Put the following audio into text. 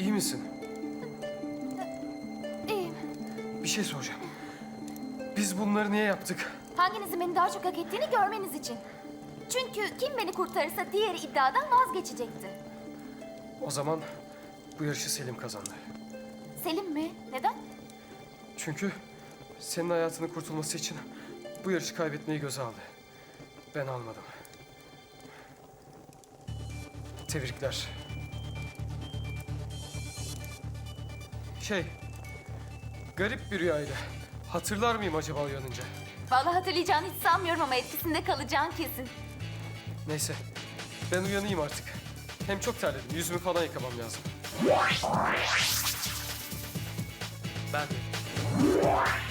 iyi misin? İyiyim. Bir şey soracağım. Biz bunları niye yaptık? Hanginizin beni daha çok hak ettiğini görmeniz için. Çünkü kim beni kurtarırsa diğeri iddiadan vazgeçecekti. O zaman bu yarışı Selim kazandı. Selim mi? Neden? Çünkü senin hayatının kurtulması için bu yarışı kaybetmeyi göze aldı. Ben almadım. Tebrikler. Şey, garip bir rüyaydı. Hatırlar mıyım acaba uyanınca? Vallahi hatırlayacağını hiç sanmıyorum ama etkisinde kalacağın kesin. Neyse, ben uyanayım artık. Hem çok terledim, yüzümü falan yıkamam lazım. Ben de.